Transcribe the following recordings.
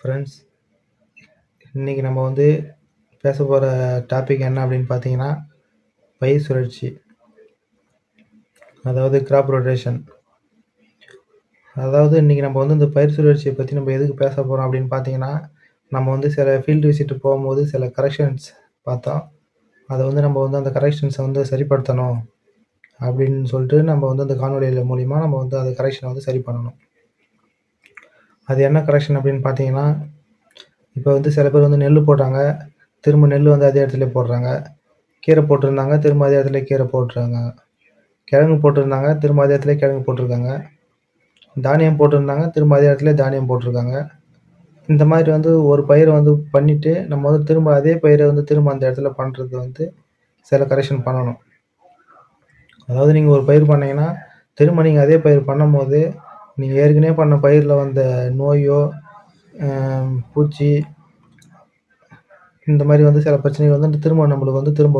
Friends இன்றைக்கி நம்ம வந்து பேச போகிற டாபிக் என்ன அப்படின்னு பார்த்தீங்கன்னா பயிர் சுழற்சி. அதாவது கிராப் ரொட்டேஷன் அதாவது இன்றைக்கி நம்ம வந்து இந்த பயிர் சுழற்சியை பற்றி நம்ம எதுக்கு பேச போகிறோம் அப்படின்னு பார்த்தீங்கன்னா நம்ம வந்து சில ஃபீல்டு விசிட்டு போகும்போது சில கரெக்ஷன்ஸ் பார்த்தோம். அதை வந்து நம்ம வந்து அந்த கரெக்ஷன்ஸை வந்து சரிப்படுத்தணும் அப்படின்னு சொல்லிட்டு நம்ம வந்து அந்த காணொலியில் மூலிமா நம்ம வந்து அந்த கரெக்ஷனை வந்து சரி பண்ணணும். அது என்ன கரெக்ஷன் அப்படின்னு பார்த்தீங்கன்னா இப்போ வந்து சில பேர் வந்து நெல் போட்டாங்க திரும்ப நெல் வந்து அதே இடத்துல போடுறாங்க. கீரை போட்டிருந்தாங்க திரும்ப அதே இடத்துல கீரை போட்டுருக்காங்க. கிழங்கு போட்டிருந்தாங்க திரும்ப அதே இடத்துல கிழங்கு போட்டிருக்காங்க. தானியம் போட்டிருந்தாங்க திரும்ப அதே இடத்துல தானியம் போட்டிருக்காங்க. இந்த மாதிரி வந்து ஒரு பயிரை வந்து பண்ணிவிட்டு நம்ம வந்து திரும்ப அதே பயிரை வந்து திரும்ப அந்த இடத்துல பண்ணுறது வந்து சில கரெக்ஷன் பண்ணணும். அதாவது நீங்கள் ஒரு பயிர் பண்ணீங்கன்னா திரும்ப நீங்கள் அதே பயிர் பண்ணும்போது நீங்கள் ஏற்கனவே பண்ண பயிரில் வந்த நோயோ பூச்சி இந்த மாதிரி வந்து சில பிரச்சனைகள் வந்து திரும்ப நம்மளுக்கு வந்து திரும்ப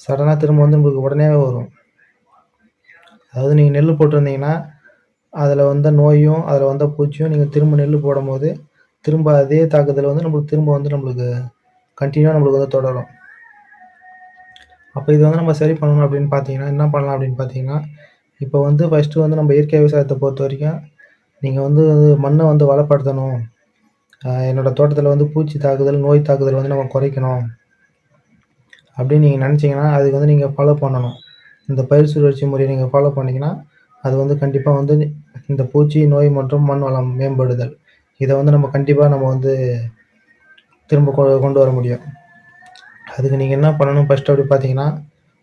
சடனாக திரும்ப வந்து நம்மளுக்கு உடனே வரும். அதாவது நீங்கள் நெல் போட்டிருந்தீங்கன்னா அதில் வந்த நோயும் அதில் வந்த பூச்சியும் நீங்கள் திரும்ப நெல் போடும்போது திரும்ப அதே தாக்குதல் வந்து நம்மளுக்கு திரும்ப வந்து நம்மளுக்கு கண்டினியூவாக நம்மளுக்கு வந்து தொடரும். அப்போ இது வந்து நம்ம சரி பண்ணணும் அப்படின்னு பார்த்தீங்கன்னா என்ன பண்ணலாம் அப்படின்னு பார்த்தீங்கன்னா இப்போ வந்து ஃபஸ்ட்டு வந்து நம்ம இயற்கை விவசாயத்தை பொறுத்த வரைக்கும் நீங்கள் வந்து மண்ணை வந்து வளப்படுத்தணும். என்னோடய தோட்டத்தில் வந்து பூச்சி தாக்குதல் நோய் தாக்குதல் வந்து நம்ம குறைக்கணும். அப்படின்னு நீங்கள் நினச்சிங்கன்னா அதுக்கு வந்து நீங்கள் ஃபாலோ பண்ணணும். இந்த பயிர் சுழற்சி முறையை நீங்கள் ஃபாலோ பண்ணிங்கன்னா அது வந்து கண்டிப்பாக வந்து இந்த பூச்சி நோய் மற்றும் மண் வளம் மேம்படுதல். இதை வந்து நம்ம கண்டிப்பாக நம்ம வந்து திரும்ப கொ கொண்டு வர முடியும். அதுக்கு நீங்கள் என்ன பண்ணணும்? ஃபஸ்ட்டு அப்படி பார்த்தீங்கன்னா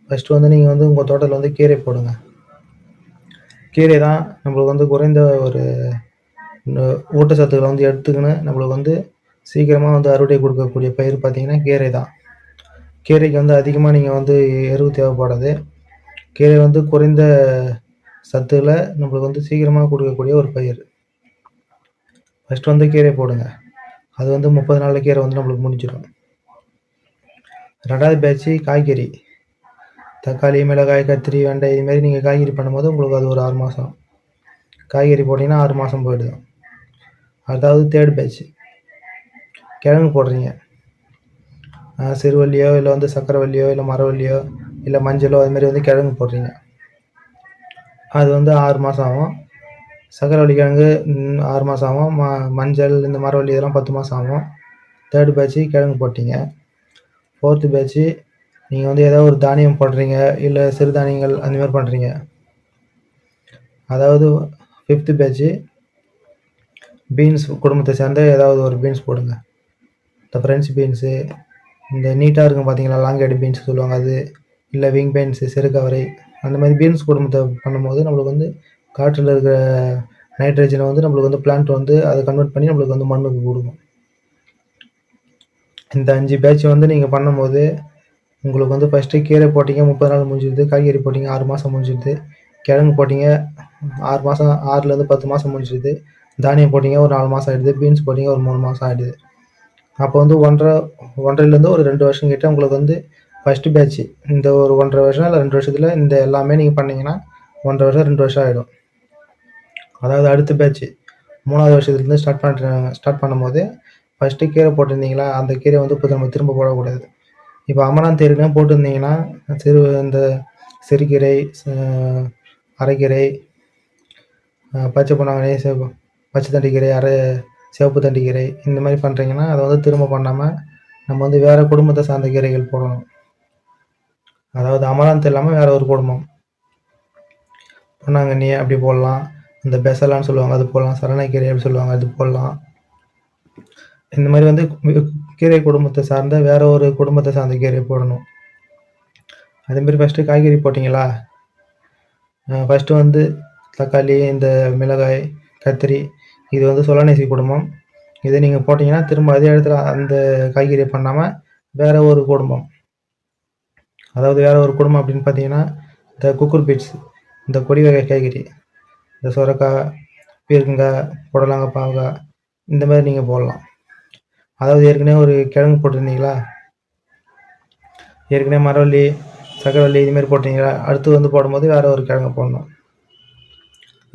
ஃபஸ்ட்டு வந்து நீங்கள் வந்து உங்கள் தோட்டத்தில் வந்து கீரை போடுங்க. கீரை தான் நம்மளுக்கு வந்து குறைந்த ஒரு ஊட்டச்சத்துக்களை வந்து எடுத்துக்கின்னு நம்மளுக்கு வந்து சீக்கிரமாக வந்து அறுவடை கொடுக்கக்கூடிய பயிர் பார்த்திங்கன்னா கீரை தான். கீரைக்கு வந்து அதிகமாக நீங்கள் வந்து எருவு தேவைப்படாது. கீரை வந்து குறைந்த சத்துக்களை நம்மளுக்கு வந்து சீக்கிரமாக கொடுக்கக்கூடிய ஒரு பயிர். ஃபஸ்ட்டு வந்து கீரை போடுங்க. அது வந்து முப்பது நாளில் கீரை வந்து நம்மளுக்கு முடிஞ்சிடும். ரெண்டாவது பேட்ச்சு காய்கறி. தக்காளி மிளகாய் கத்திரி வெண்டை இதுமாரி நீங்கள் காய்கறி பண்ணும்போது உங்களுக்கு அது ஒரு ஆறு மாதம் காய்கறி போட்டிங்கன்னா ஆறு மாதம் போயிடுது. அதாவது தேர்ட் பேட்ச் கிழங்கு போடுறீங்க. சிறுவள்ளியோ இல்லை வந்து சக்கரவள்ளியோ இல்லை மரவள்ளியோ இல்லை மஞ்சளோ அதுமாரி வந்து கிழங்கு போடுறீங்க. அது வந்து ஆறு மாதம் ஆகும். சக்கரவள்ளி கிழங்கு ஆறு மாதம் ஆகும். ம மஞ்சள் இந்த மரவள்ளி இதெல்லாம் பத்து மாதம் ஆகும். தேர்டு பேட்ச்சு கிழங்கு போட்டிங்க. ஃபோர்த்து பேட்ச்சு நீங்கள் வந்து ஏதாவது ஒரு தானியம் போடுறீங்க இல்லை சிறுதானியங்கள் அந்தமாதிரி பண்ணுறீங்க அதாவது ஃபிஃப்த்து பேட்சு பீன்ஸ் குடும்பத்தை சேர்ந்த ஏதாவது ஒரு பீன்ஸ் போடுங்க. இந்த ஃப்ரெண்ட்ஸ் பீன்ஸு இந்த நீட்டாக இருக்கும் பார்த்தீங்களா லாங் ஹெட் பீன்ஸ் சொல்லுவாங்க அது இல்லை விங் பீன்ஸு சிறுகவரை அந்த மாதிரி பீன்ஸ் குடும்பத்தை பண்ணும்போது நம்மளுக்கு வந்து காற்றில் இருக்கிற நைட்ரஜனை வந்து நம்மளுக்கு வந்து பிளான்ட் வந்து அதை கன்வெர்ட் பண்ணி நம்மளுக்கு வந்து மண்ணுக்கு கொடுக்கும். இந்த அஞ்சு பேட்ச் வந்து நீங்கள் பண்ணும்போது உங்களுக்கு வந்து ஃபஸ்ட்டு கீரை போட்டிங்க முப்பது நாள் முடிஞ்சிடுது காய்கறி போட்டிங்க ஆறு மாதம் முடிஞ்சிடுது கிழங்கு போட்டிங்க ஆறு மாதம் ஆறுலேருந்து பத்து மாதம் முடிஞ்சிடுது தானியம் போட்டிங்க ஒரு நாலு மாதம் ஆகிடுது பீன்ஸ் போட்டிங்க ஒரு மூணு மாதம் ஆகிடுது அப்போ வந்து ஒன்றரை ஒன்றரைலேருந்து ஒரு ரெண்டு வருஷம் கிட்ட உங்களுக்கு வந்து ஃபஸ்ட்டு பேட்ச்சு இந்த ஒரு ஒன்றரை வருஷம் இல்லை ரெண்டு வருஷத்தில் இந்த எல்லாமே நீங்கள் பண்ணிங்கன்னா ஒன்றரை வருஷம் ரெண்டு வருஷம் ஆகிடும் அதாவது அடுத்த பேட்ச்சு மூணாவது வருஷத்துலேருந்து ஸ்டார்ட் பண்ணுறாங்க ஸ்டார்ட் பண்ணும்போது ஃபஸ்ட்டு கீரை போட்டிருந்தீங்களா அந்த கீரை வந்து இப்போ நம்ம திரும்ப போடக்கூடாது. இப்போ அமராந்த் ஏற்கனவே போட்டிருந்தீங்கன்னா சிறு இந்த சிறுகீரை அரைக்கீரை பச்சை பொன்னாங்கண்ணி சிவப்பு பச்சை தண்டிக்கீரை அரை சிவப்பு தண்டிக்கீரை இந்த மாதிரி பண்ணுறீங்கன்னா அதை வந்து திரும்ப பண்ணாமல் நம்ம வந்து வேறு குடும்பத்தை சார்ந்த கீரைகள் போடணும். அதாவது அமராந்த் இல்லாமல் வேறு ஒரு குடும்பம். பொன்னாங்கண்ணி அப்படி போடலாம். இந்த பெசலான்னு சொல்லுவாங்க அது போடலாம். சரணக்கீரை அப்படி சொல்லுவாங்க அது போடலாம். இந்த மாதிரி வந்து கீரை குடும்பத்தை சார்ந்த வேற ஒரு குடும்பத்தை சார்ந்த கீரை போடணும். அதேமாரி ஃபஸ்ட்டு காய்கறி போட்டிங்களா? ஃபஸ்ட்டு வந்து தக்காளி இந்த மிளகாய் கத்திரி இது வந்து சொலானேசி குடும்பம். இதை நீங்கள் போட்டிங்கன்னா திரும்ப அதே இடத்துல அந்த காய்கறியை பண்ணாமல் வேறு ஒரு குடும்பம். அதாவது வேறு ஒரு குடும்பம் அப்படின்னு பார்த்தீங்கன்னா இந்த குக்குர் பீட்ஸ் இந்த கொடி வகை காய்கறி இந்த சுரக்காய் பீர்க்கங்காய் புடலங்காய் பாவக்காய் இந்த மாதிரி நீங்கள் போடலாம். அதாவது ஏற்கனவே ஒரு கிழங்கு போட்டிருந்தீங்களா? ஏற்கனவே மரவள்ளி சக்கரவள்ளி இதுமாரி போட்டிருந்தீங்களா? அடுத்து வந்து போடும்போது வேறு ஒரு கிழங்கு போடணும்.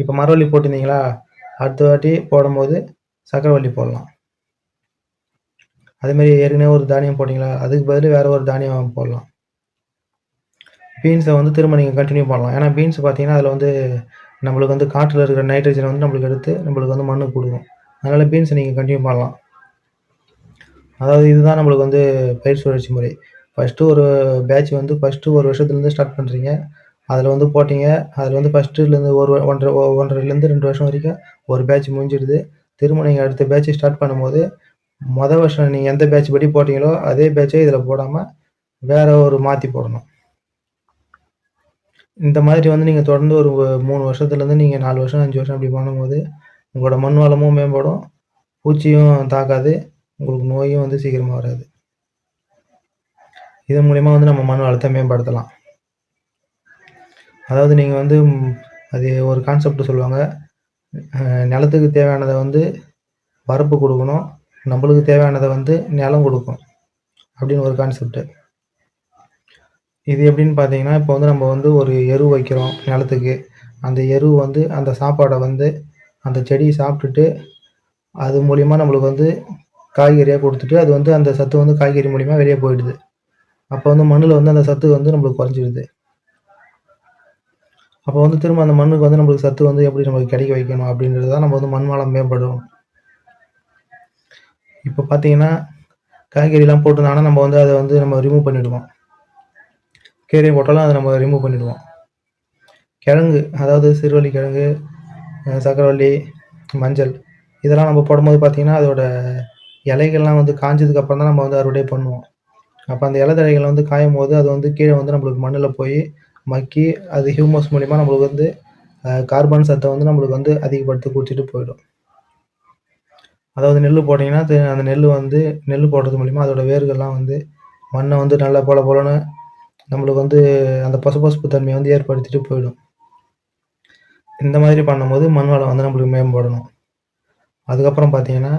இப்போ மரவள்ளி போட்டிருந்தீங்களா? அடுத்த வாட்டி போடும்போது சக்கரவள்ளி போடலாம். அதேமாரி ஏற்கனவே ஒரு தானியம் போட்டிங்களா? அதுக்கு பதில் வேறு ஒரு தானியம் போடலாம். பீன்ஸை வந்து திரும்ப நீங்கள் கண்டினியூ பண்ணலாம். ஏன்னா பீன்ஸ் பார்த்தீங்கன்னா அதில் வந்து நம்மளுக்கு வந்து காற்றில் இருக்கிற நைட்ரஜனை வந்து நம்மளுக்கு எடுத்து நம்மளுக்கு வந்து மண்ணுக்கு கொடுக்கும். அதனால் பீன்ஸை நீங்கள் கண்டினியூ பண்ணலாம். அதாவது இதுதான் நம்மளுக்கு வந்து பயிர் சுழற்சி முறை. ஃபஸ்ட்டு ஒரு பேட்ச் வந்து ஃபஸ்ட்டு ஒரு வருஷத்துலேருந்து ஸ்டார்ட் பண்ணுறீங்க அதில் வந்து போட்டிங்க. அதில் வந்து ஃபஸ்ட்டுலேருந்து ஒரு ஒன்றரை ஒன்றரைலேருந்து ரெண்டு வருஷம் வரைக்கும் ஒரு பேட்ச் முடிஞ்சிடுது. திரும்ப நீங்கள் அடுத்த பேட்ச் ஸ்டார்ட் பண்ணும்போது மொதல் வருஷம் நீங்கள் எந்த பேட்ச் படி போட்டிங்களோ அதே பேட்சே இதில் போடாமல் வேறு ஒரு மாற்றி போடணும். இந்த மாதிரி வந்து நீங்கள் தொடர்ந்து ஒரு மூணு வருஷத்துலேருந்து நீங்கள் நாலு வருஷம் அஞ்சு வருஷம் அப்படி பண்ணும்போது உங்களோட மண் வளமும் மேம்படும். பூச்சியும் தாக்காது. உங்களுக்கு நோயும் வந்து சீக்கிரமாக வராது. இதன் மூலிமா வந்து நம்ம மன அழுத்தம் மேம்படுத்தலாம். அதாவது நீங்கள் வந்து அது ஒரு கான்செப்ட் சொல்லுவாங்க. நிலத்துக்கு தேவையானதை வந்து வரப்பு கொடுக்கணும். நம்மளுக்கு தேவையானதை வந்து நிலம் கொடுக்கும். அப்படின்னு ஒரு கான்செப்ட்டு இது எப்படின்னு பார்த்தீங்கன்னா இப்போ வந்து நம்ம வந்து ஒரு எரு வைக்கிறோம் நிலத்துக்கு. அந்த எரு வந்து அந்த சாப்பாடை வந்து அந்த செடி சாப்பிட்டுட்டு அது மூலிமா நம்மளுக்கு வந்து காய்கறியாக கொடுத்துட்டு அது வந்து அந்த சத்து வந்து காய்கறி மூலிமா வெளியே போயிடுது. அப்போ வந்து மண்ணில் வந்து அந்த சத்து வந்து நம்மளுக்கு குறைஞ்சிடுது. அப்போ வந்து திரும்ப அந்த மண்ணுக்கு வந்து நம்மளுக்கு சத்து வந்து எப்படி நம்மளுக்கு கிடைக்க வைக்கணும் அப்படின்றது தான் நம்ம வந்து மண் வளம் மேம்படும் இப்போ பார்த்தீங்கன்னா காய்கறிலாம் போட்டிருந்தாங்கன்னா நம்ம வந்து அதை வந்து நம்ம ரிமூவ் பண்ணிவிடுவோம் கீரை போட்டாலும் அதை நம்ம ரிமூவ் பண்ணிவிடுவோம் கிழங்கு அதாவது சிறுவள்ளி கிழங்கு சக்கரவள்ளி மஞ்சள் இதெல்லாம் நம்ம போடும்போது பார்த்திங்கன்னா அதோட இலைகள்லாம் வந்து காஞ்சதுக்கப்புறம் தான் நம்ம வந்து அறுவடை பண்ணுவோம். அப்போ அந்த இலை தழைகள் வந்து காயும் போது அது வந்து கீழே வந்து நம்மளுக்கு மண்ணில் போய் மக்கி அது ஹியூமஸ் மூலிமா நம்மளுக்கு வந்து கார்பன் சத்தை வந்து நம்மளுக்கு வந்து அதிகப்படுத்தி குடிச்சிட்டு போயிடும். அதாவது நெல் போட்டிங்கன்னா அந்த நெல் வந்து நெல் போடுறது மூலிமா அதோட வேர்கள்லாம் வந்து மண்ணை வந்து நல்லா போல போலன்னு நம்மளுக்கு வந்து அந்த பசுபசுப்பு தன்மையை வந்து ஏற்படுத்திட்டு போயிடும். இந்த மாதிரி பண்ணும்போது மண் வளம் வந்து நம்மளுக்கு மேம்படணும். அதுக்கப்புறம் பார்த்தீங்கன்னா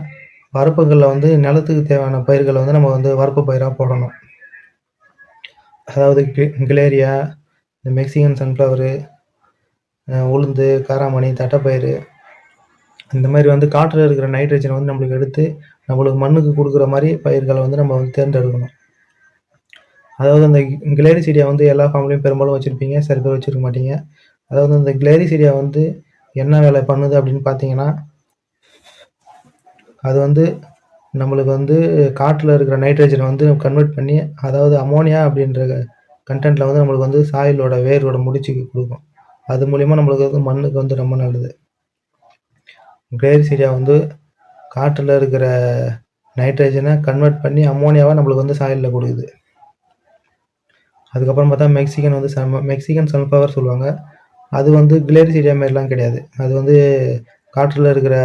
வரப்புகளில் வந்து நிலத்துக்கு தேவையான பயிர்களை வந்து நம்ம வந்து வரப்பு பயிராக போடணும். அதாவது கிளேரியா இந்த மெக்சிகன் சன்ஃப்ளவரு உளுந்து காராமணி தட்டைப்பயிறு இந்த மாதிரி வந்து காற்றில் இருக்கிற நைட்ரஜனை வந்து நம்மளுக்கு எடுத்து நம்மளுக்கு மண்ணுக்கு கொடுக்குற மாதிரி பயிர்களை வந்து நம்ம வந்து தேர்ந்தெடுக்கணும். அதாவது அந்த கிளேரி செடியை வந்து எல்லா ஃபார்ம்லேயும் பெரும்பாலும் வச்சுருப்பீங்க. சில பேர் வச்சுருக்க மாட்டீங்க. அதாவது அந்த கிளேரி செடியை வந்து என்ன வேலை பண்ணுது அப்படின்னு பார்த்தீங்கன்னா அது வந்து நம்மளுக்கு வந்து காற்றில் இருக்கிற நைட்ரஜனை வந்து கன்வெர்ட் பண்ணி அதாவது அமோனியா அப்படின்ற கண்டென்ட்டில் வந்து நம்மளுக்கு வந்து சாயிலோட வேரோட முடிச்சுக்கு கொடுக்கும். அது மூலிமா நம்மளுக்கு வந்து மண்ணுக்கு வந்து ரொம்ப நல்லது. கிளேரி வந்து காற்றில் இருக்கிற நைட்ரஜனை கன்வெர்ட் பண்ணி அமோனியாவாக நம்மளுக்கு வந்து சாயிலில் கொடுக்குது. அதுக்கப்புறம் பார்த்தா மெக்சிகன் வந்து சம மெக்சிகன் சன்ஃப்ளவர் சொல்லுவாங்க. அது வந்து கிளேரிசீரியா மாரிலாம் கிடையாது. அது வந்து காற்றில் இருக்கிற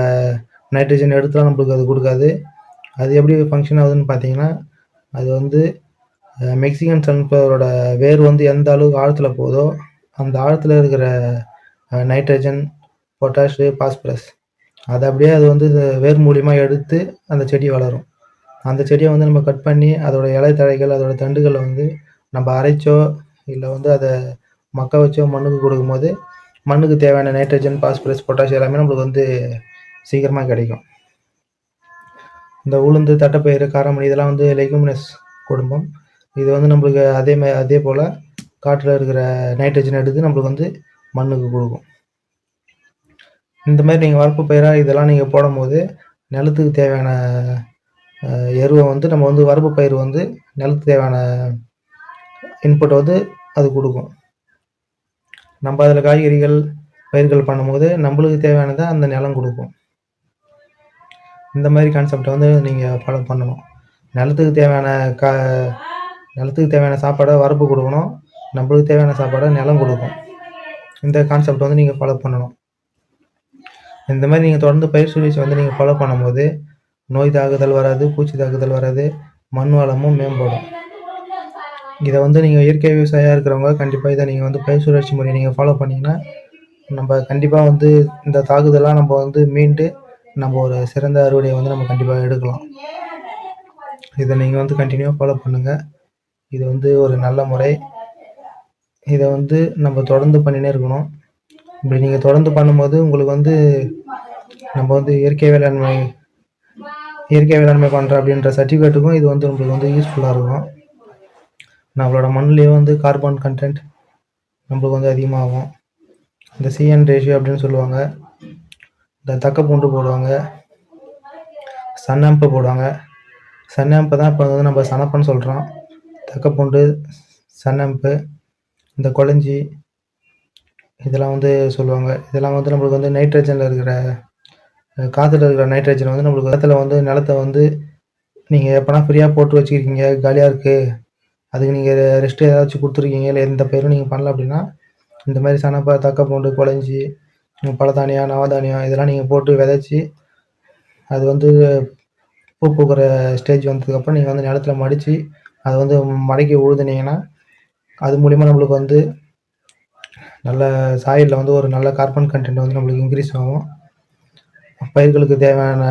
நைட்ரஜன் எடுத்தால் நம்மளுக்கு அது கொடுக்காது. அது எப்படி ஃபங்க்ஷன் ஆகுதுன்னு பார்த்தீங்கன்னா அது வந்து மெக்சிகன் சன்ஃப்ளவரோட வேர் வந்து எந்த அளவுக்கு ஆழத்தில் போதோ அந்த ஆழத்தில் இருக்கிற நைட்ரஜன் பொட்டாஷு பாஸ்பரஸ் அதை அப்படியே அது வந்து வேர் மூலிமா எடுத்து அந்த செடி வளரும். அந்த செடியை வந்து நம்ம கட் பண்ணி அதோடய இலை தழைகள் அதோடய தண்டுகளை வந்து நம்ம அரைச்சோ இல்லை வந்து அதை மக்க வச்சோ மண்ணுக்கு கொடுக்கும்போது மண்ணுக்கு தேவையான நைட்ரஜன் பாஸ்பரஸ் பொட்டாஷ் எல்லாமே நம்மளுக்கு வந்து சீக்கிரமாக கிடைக்கும். இந்த உளுந்து தட்டைப்பயிறு காரமணி இதெல்லாம் வந்து லெகுமினஸ் குடும்பம். இது வந்து நம்மளுக்கு அதே மா அதே போல் காட்டில் இருக்கிற நைட்ரஜன் எடுத்து நம்மளுக்கு வந்து மண்ணுக்கு கொடுக்கும். இந்த மாதிரி நீங்கள் வரப்பு பயிராக இதெல்லாம் நீங்கள் போடும்போது நிலத்துக்கு தேவையான எருவை வந்து நம்ம வந்து வரப்பு பயிர் வந்து நிலத்துக்கு தேவையான இன்புட் வந்து அது கொடுக்கும். நம்ம அதில் காய்கறிகள் பயிர்கள் பண்ணும்போது நம்மளுக்கு தேவையானதை அந்த நிலம் கொடுக்கும். இந்த மாதிரி கான்செப்டை வந்து நீங்கள் ஃபாலோ பண்ணணும். நிலத்துக்கு தேவையான கா நிலத்துக்கு தேவையான சாப்பாடை வரப்பு கொடுக்கணும். நம்மளுக்கு தேவையான சாப்பாடை நிலம் கொடுக்கும் இந்த கான்செப்ட் வந்து நீங்கள் ஃபாலோ பண்ணணும். இந்த மாதிரி நீங்கள் தொடர்ந்து பயிர் சுழற்சி வந்து நீங்கள் ஃபாலோ பண்ணும்போது நோய் தாக்குதல் வராது பூச்சி தாக்குதல் வராது மண் வளமும் மேம்படும். இதை வந்து நீங்கள் இயற்கை விவசாயியாக இருக்கிறவங்க கண்டிப்பாக இதை நீங்கள் வந்து பயிர் சுழற்சி முறையை நீங்கள் ஃபாலோ பண்ணிங்கன்னா நம்ம கண்டிப்பாக வந்து இந்த தாக்குதலாம் நம்ம வந்து மீண்டு நம்ம ஒரு சிறந்த அறுவடையை வந்து நம்ம கண்டிப்பாக எடுக்கலாம். இதை நீங்கள் வந்து கண்டினியூவாக ஃபாலோ பண்ணுங்கள் இது வந்து ஒரு நல்ல முறை. இதை வந்து நம்ம தொடர்ந்து பண்ணினே இருக்கணும். இப்படி நீங்கள் தொடர்ந்து பண்ணும்போது உங்களுக்கு வந்து நம்ம வந்து இயற்கை வேளாண்மை இயற்கை வேளாண்மை பண்ணுற அப்படின்ற சர்டிஃபிகேட்டுக்கும் இது வந்து நம்மளுக்கு வந்து யூஸ்ஃபுல்லாக இருக்கும். நம்மளோட மண்ணுலேயே வந்து கார்பன் கண்டென்ட் நம்மளுக்கு வந்து அதிகமாகும். இந்த சிஎன் ரேஷியோ அப்படின்னு சொல்லுவாங்க. இந்த தக்க பூண்டு போடுவாங்க. சன்னம்பு போடுவாங்க. சன்னம்பு தான் இப்போ வந்து நம்ம சனப்பன்னு சொல்கிறோம் தக்க பூண்டு சன்னம்பு இந்த கொளஞ்சி இதெல்லாம் வந்து சொல்லுவாங்க. இதெல்லாம் வந்து நம்மளுக்கு வந்து நைட்ரஜனில் இருக்கிற காற்றுல இருக்கிற நைட்ரஜன் வந்து நம்மளுக்கு இடத்துல வந்து நிலத்த வந்து நீங்கள் எப்போனா ஃப்ரீயாக போட்டு வச்சுருக்கீங்க காலியாக இருக்குது அதுக்கு நீங்கள் ரெஸ்ட்டு ஏதாச்சும் கொடுத்துருக்கீங்க இல்லை எந்த பயிரும் நீங்கள் பண்ணல அப்படின்னா இந்த மாதிரி சனப்பா தக்க பூண்டு குழஞ்சி பழதானியம் நவதானியம் இதெல்லாம் நீங்கள் போட்டு விதைச்சி அது வந்து பூ பூக்கிற ஸ்டேஜ் வந்ததுக்கப்புறம் நீங்கள் வந்து நிலத்துல மடித்து அது வந்து மடக்கி உழுதுனீங்கன்னா அது மூலிமா நம்மளுக்கு வந்து நல்ல சாயிலில் வந்து ஒரு நல்ல கார்பன் கண்டென்ட் வந்து நம்மளுக்கு இன்க்ரீஸ் ஆகும். பயிர்களுக்கு தேவையான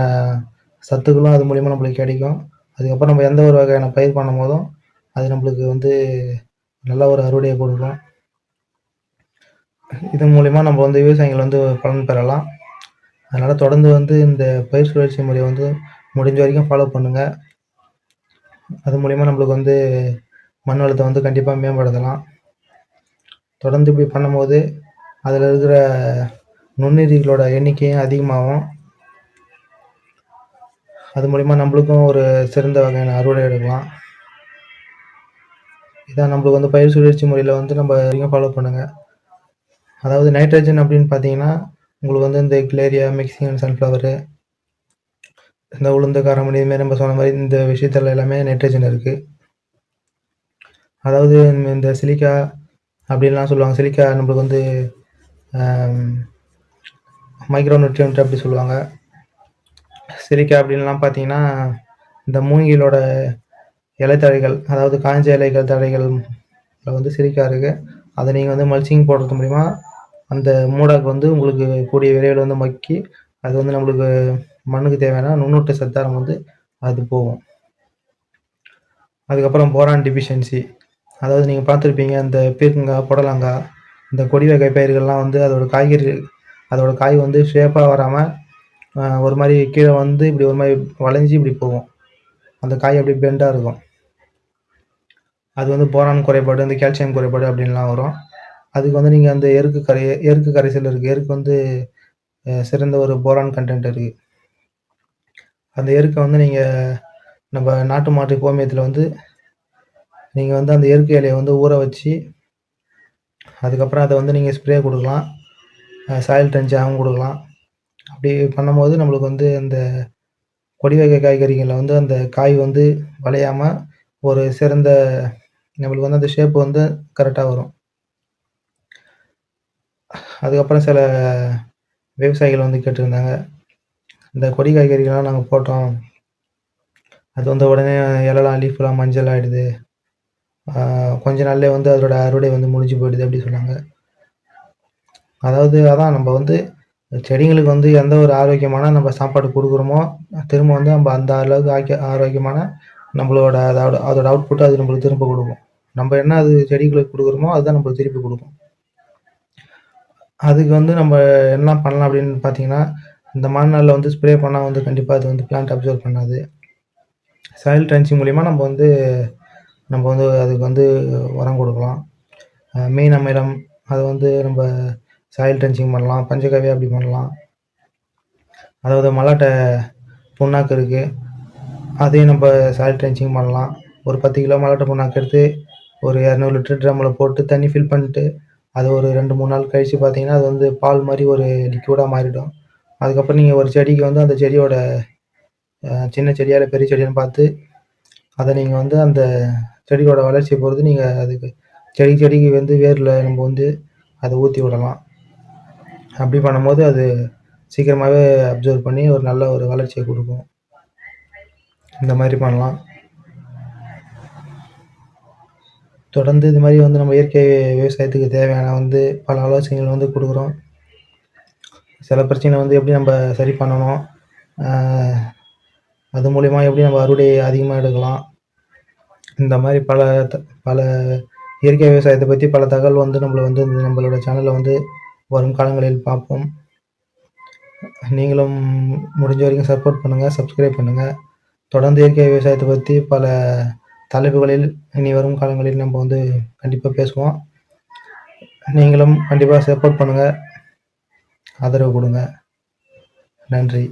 சத்துக்களும் அது மூலிமா நம்மளுக்கு கிடைக்கும். அதுக்கப்புறம் நம்ம எந்த ஒரு வகையான பயிர் பண்ணும் போதும் அது நம்மளுக்கு வந்து நல்ல ஒரு அறுவடையை கொடுக்கும். இது மூலிமா நம்ம வந்து விவசாயிகள் வந்து பலன் பெறலாம். அதனால் தொடர்ந்து வந்து இந்த பயிர் சுழற்சி முறையை வந்து முடிஞ்ச வரைக்கும் ஃபாலோ பண்ணுங்கள் அது மூலிமா நம்மளுக்கு வந்து மண் வளத்தை வந்து கண்டிப்பாக மேம்படுத்தலாம். தொடர்ந்து இப்படி பண்ணும்போது அதில் இருக்கிற நுண்ணுயிரிகளோட எண்ணிக்கையும் அதிகமாகும். அது மூலிமா நம்மளுக்கும் ஒரு சிறந்த வகையான அறுவடை எடுக்கலாம். இதான் நம்மளுக்கு வந்து பயிர் சுழற்சி முறையில் வந்து நம்ம வரைக்கும் ஃபாலோ பண்ணுங்கள் அதாவது நைட்ரஜன் அப்படின்னு பார்த்தீங்கன்னா உங்களுக்கு வந்து இந்த கிளேரியா மெக்சிகன் சன்ஃப்ளவரு இந்த உளுந்து காரமணி இதுமாரி நம்ம சொன்ன மாதிரி இந்த விஷயத்தில் எல்லாமே நைட்ரஜன் இருக்குது அதாவது இந்த சிலிக்கா அப்படின்லாம் சொல்லுவாங்க. சிலிக்கா நம்மளுக்கு வந்து மைக்ரோ நியூட்ரியன்ட் அப்படி சொல்லுவாங்க. சிலிக்கா அப்படின்லாம் பார்த்தீங்கன்னா இந்த மூங்கிலோட இலைத்தழைகள் அதாவது காஞ்ச இலைகள் தழைகள் வந்து சிலிக்கா இருக்குது அதை நீங்கள் வந்து மல்ச்சிங் போடுறது மூலிமா அந்த மூடாக்கு வந்து உங்களுக்கு கூடிய விரைவில் வந்து மக்கி அது வந்து நம்மளுக்கு மண்ணுக்கு தேவையான நுண்ணூட்ட சத்தாரம் வந்து அது போகும். அதுக்கப்புறம் போரான் டிஃபிஷியன்சி அதாவது நீங்கள் பார்த்துருப்பீங்க இந்த பீர்க்கங்காய் புடலங்காய் இந்த கொடி வகை பயிர்கள்லாம் வந்து அதோட காய்கறி அதோட காய் வந்து ஷேப்பாக வராமல் ஒரு மாதிரி கீழே வந்து இப்படி ஒரு மாதிரி வளைஞ்சி இப்படி போகும். அந்த காய் அப்படியே பெண்டாக இருக்கும். அது வந்து போரான் குறைபாடு இந்த கால்சியம் குறைபாடு அப்படின்லாம் வரும். அதுக்கு வந்து நீங்கள் அந்த எருக்கு கரை எருக்கு கரைசல் இருக்குது எருக்கு வந்து சிறந்த ஒரு போரான் கண்டென்ட் இருக்குது அந்த எருக்கை வந்து நீங்கள் நம்ம நாட்டு மாட்டு கோமியத்தில் வந்து நீங்கள் வந்து அந்த எருக்கு இலையை வந்து ஊற வச்சு அதுக்கப்புறம் அதை வந்து நீங்கள் ஸ்ப்ரே கொடுக்கலாம். சாயில் டென்ச்சாகவும் கொடுக்கலாம். அப்படி பண்ணும்போது நம்மளுக்கு வந்து அந்த கொடி வகை காய்கறிகளில் வந்து அந்த காய் வந்து வளையாமல் ஒரு சிறந்த நம்மளுக்கு வந்து அந்த ஷேப் வந்து கரெக்டாக வரும். அதுக்கப்புறம் சில விவசாயிகள் வந்து கேட்டிருந்தாங்க இந்த கொடி காய்கறிகள்லாம் நாங்கள் போட்டோம். அது வந்து உடனே இலலாம் லீஃப்லாம் மஞ்சள் ஆகிடுது கொஞ்ச நாள்லேயே வந்து அதோட அறுவடை வந்து முடிஞ்சு போயிடுது அப்படி சொன்னாங்க. அதாவது அதான் நம்ம வந்து செடிங்களுக்கு வந்து எந்த ஒரு ஆரோக்கியமான நம்ம சாப்பாடு கொடுக்குறோமோ திரும்ப வந்து நம்ம அந்த அளவுக்கு ஆக்கிய ஆரோக்கியமான நம்மளோட அதோட அதோட அவுட்புட் அது நம்மளுக்கு திரும்ப கொடுக்கும். நம்ம என்ன அது செடிகளுக்கு கொடுக்குறோமோ அதுதான் நம்மளுக்கு திருப்பி கொடுக்கும். அதுக்கு வந்து நம்ம என்ன பண்ணலாம் அப்படின்னு பார்த்தீங்கன்னா இந்த மண்ணில் வந்து ஸ்ப்ரே பண்ணால் வந்து கண்டிப்பாக அது வந்து பிளான்ட் அப்சர்வ் பண்ணாது. சாயில் ட்ரென்ச்சிங் மூலிமா நம்ம வந்து நம்ம வந்து அதுக்கு வந்து உரம் கொடுக்கலாம். மீன் அமிலம் அது வந்து நம்ம சாயில் ட்ரென்ச்சிங் பண்ணலாம் பஞ்சகவியா அப்படி பண்ணலாம். அதாவது மல்லாட்டை புண்ணாக்கு இருக்குது அதையும் நம்ம சாயில் ட்ரென்ச்சிங் பண்ணலாம். ஒரு பத்து கிலோ மல்லாட்டை புண்ணாக்கு எடுத்து ஒரு இரநூறு லிட்டர் ட்ரம்மில் போட்டு தண்ணி ஃபில் பண்ணிட்டு அது ஒரு ரெண்டு மூணு நாள் கழித்து பார்த்தீங்கன்னா அது வந்து பால் மாதிரி ஒரு லிக்யூடாக மாறிடும். அதுக்கப்புறம் நீங்கள் ஒரு செடிக்கு வந்து அந்த செடியோட சின்ன செடியாக இல்லை பெரிய செடியான்னு பார்த்து அதை நீங்கள் வந்து அந்த செடியோட வளர்ச்சியை பொறுத்து நீங்கள் அதுக்கு செடி செடிக்கு வந்து வேரில் நம்ம வந்து அதை ஊற்றி விடலாம். அப்படி பண்ணும்போது அது சீக்கிரமாகவே அப்சர்வ் பண்ணி ஒரு நல்ல ஒரு வளர்ச்சியை கொடுக்கும். இந்த மாதிரி பண்ணலாம். தொடர்ந்து இது மாதிரி வந்து நம்ம இயற்கை விவசாயத்துக்கு தேவையான வந்து பல ஆலோசனைகள் வந்து கொடுக்குறோம். சில பிரச்சனை வந்து எப்படி நம்ம சரி பண்ணணும்? அது மூலிமா எப்படி நம்ம அறுவடை அதிகமாக எடுக்கலாம்? இந்த மாதிரி பல த பல இயற்கை விவசாயத்தை பற்றி பல தகவல் வந்து நம்மளை வந்து நம்மளோட சேனலில் வந்து வரும் காலங்களில் பார்ப்போம். நீங்களும் முடிஞ்ச வரைக்கும் சப்போர்ட் பண்ணுங்கள் சப்ஸ்கிரைப் பண்ணுங்கள் தொடர்ந்து இயற்கை விவசாயத்தை பற்றி பல தலைப்புகளில் இனி வரும் காலங்களில் நம்ம வந்து கண்டிப்பாக பேசுவோம். நீங்களும் கண்டிப்பாக சப்போர்ட் பண்ணுங்கள் ஆதரவு கொடுங்க நன்றி.